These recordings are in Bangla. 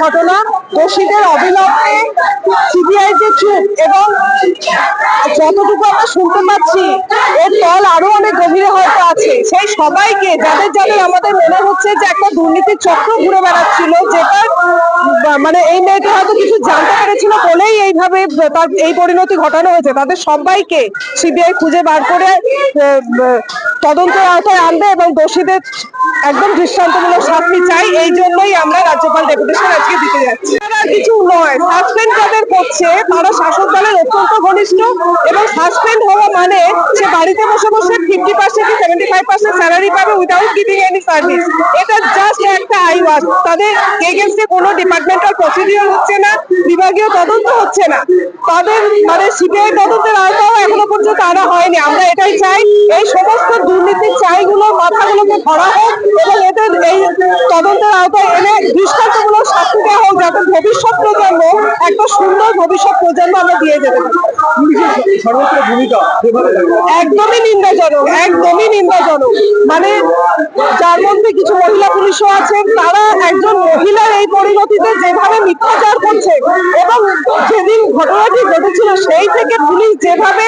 ঘটনা এবং যতটুকু আমরা শুনতে পাচ্ছি, এর তল আরও অনেক গভীরে হয়তো আছে। সেই সবাইকে, যাদের যাদের আমাদের মনে হচ্ছে যে একটা দুর্নীতির চক্র ঘুরে বেড়াচ্ছিল, যেটা মানে এই মেয়েটা হয়তো কিছু জানতে পেরেছিল বলেই এইভাবে তার এই পরিণতি ঘটানো হয়েছে। তাদের সবাইকে সিবিআই খুঁজে বার করে তদন্তের আওতায় আনবে এবং দোষীদের একদম দৃষ্টান্তমূলক শাস্তি চাই। এই জন্যই আমরা রাজ্যপাল ডেপুটেশন আজকে দিতে যাচ্ছি। আর কিছু নয়, সাসপেন্ড করছে তারা শাসক দলের অত্যন্ত ঘনিষ্ঠ এবং সাসপেন্ড হওয়া মানে সে বাড়িতে বসে বসে fifty percent seventy five percent salary পাবে উইদাউট গিভিং এনি সার্ভিস এটা জাস্ট একটা আই আইওয়াজ তাদের এগেনস্টে কোনো ডিপার্টমেন্টাল প্রসিডিওর হচ্ছে না, বিভাগীয় তদন্ত হচ্ছে না। তাদের মানে সিবিআই তদন্তের আওতাও এখনও পর্যন্ত আনা হয়নি। আমরা এটাই চাই, এই সমস্ত দুর্নীতির চাইগুলো, মাথাগুলোকে ধরা হোক এবং এদের এই তদন্তের আওতায় এনে দৃষ্টান্তমূলক শাস্তি দেওয়া হোক যাতে ভবিষ্যৎ প্রজন্ম একটা সুন্দর ভবিষ্যৎ প্রজন্ম আমরা দিয়ে যেতে ভূমিকা একদমই নিন্দাজনক একদমই নিন্দাজনক। মানে যার মধ্যে কিছু মহিলা পুলিশও আছেন তারা একজন মহিলার এই পরিণতিতে যেভাবে মিথ্যাচার করছে এবং যেদিন ঘটনাটি ঘটেছিল সেই থেকে পুলিশ যেভাবে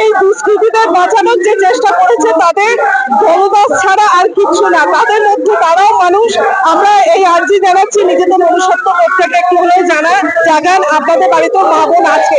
এই দুষ্কৃতীদের বাঁচানোর যে চেষ্টা করেছে তাদের দলদাস ছাড়া আর কিচ্ছু না। তাদের মধ্যে তারাও মানুষ। আমরা এই আর্জি জানাচ্ছি নিজেদের মনুষ্যত্ব থেকে একটু হলেও জানা জাগান আপনাদের বাড়িতে মা বোন আছে।